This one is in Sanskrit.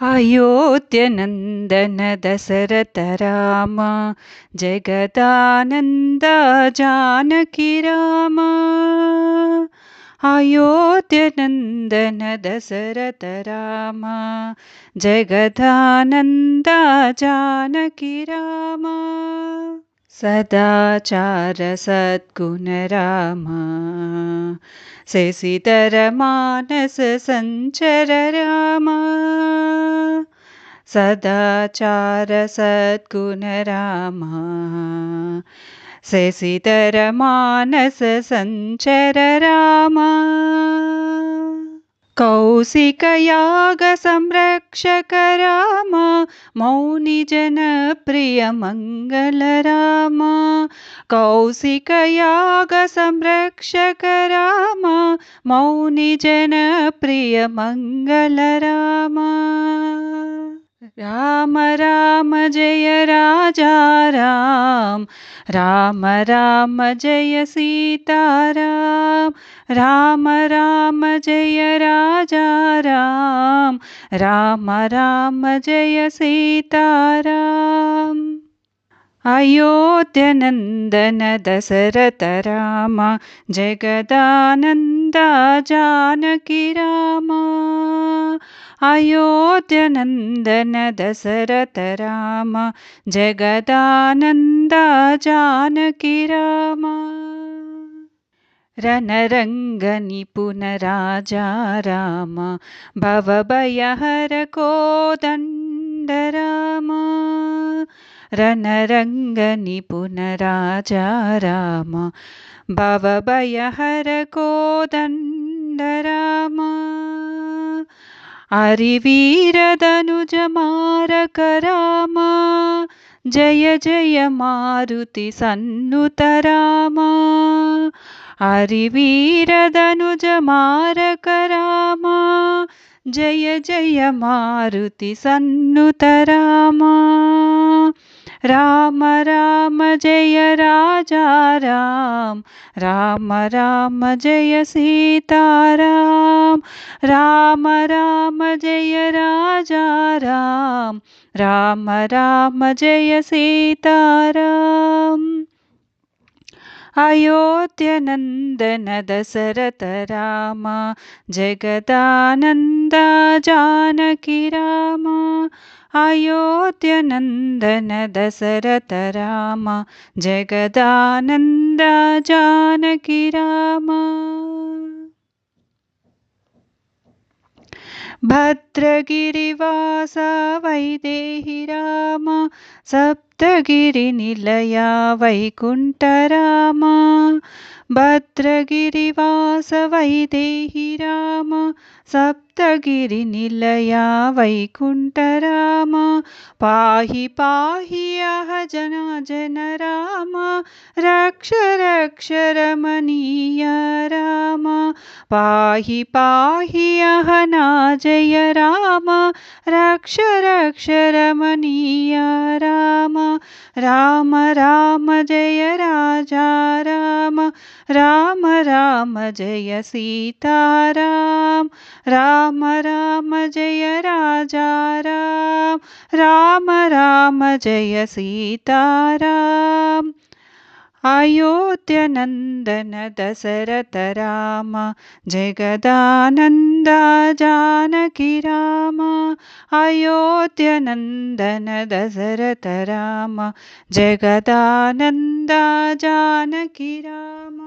अयोध्यनन्दन दशरथ राम जगदानन्द जानकी राम अयोध्यनन्दन दशरथ राम जगदानन्द जानकी राम सदाचार सद्गुण राम मानस सञ्चर राम सदाचार सद्गुण राम मानस सञ्चर राम संरक्षक राम मौनि मङ्गल राम संरक्षक राम मौनि राम राम राम जय राजा राम। राम राम जय सीताराम राम राम जय राजा राम। राम राम जय सीताराम। अयोध्यनन्दन दशरथ राम। जगदानन्द जानकी राम। अयोध्यनन्दन दशरथ राम। जगदानन्द जानकी राम रणरङ्गनिपुनराजा राम भवभयहर कोदण्ड राम रणरङ्गनिपुनराजा राम भवभयहर कोदण्ड राम हरिवीरदनुजमारक राम जय जय मारुति सन्नुत राम हरिवीरदनुजमारक राम जय जय मारुति सन्नुत राम राम राम जय राजा राम राम राम जय सीताराम राम राम जय राजा राम राम राम जय सीताराम अयोध्यनन्दन दशरथ राम जगदानन्द जानकी राम अयोध्यनन्दन दशरथ राम जगदानन्द जानकी राम भद्रगिरिवास वैदेहि राम सप्तगिरिनिलया वैकुण्ठराम। भद्रगिरिवास वैदेहि राम सप्तगिरिनिलया वैकुण्ठराम। पाहि पाहि अह जना जन राम रक्ष रक्ष रमणीय राम पाहि पाहि अहना जय राम। रक्ष रक्ष रमणीय राम। राम राम जय राजा राम। राम राम जय सीताराम। राम राम जय राजा राम। राम राम जय सीताराम अयोध्यनन्दन दशरथ राम जगदानन्द जानकी राम अयोध्यनन्दन दशरथ राम जगदानन्द जानकी राम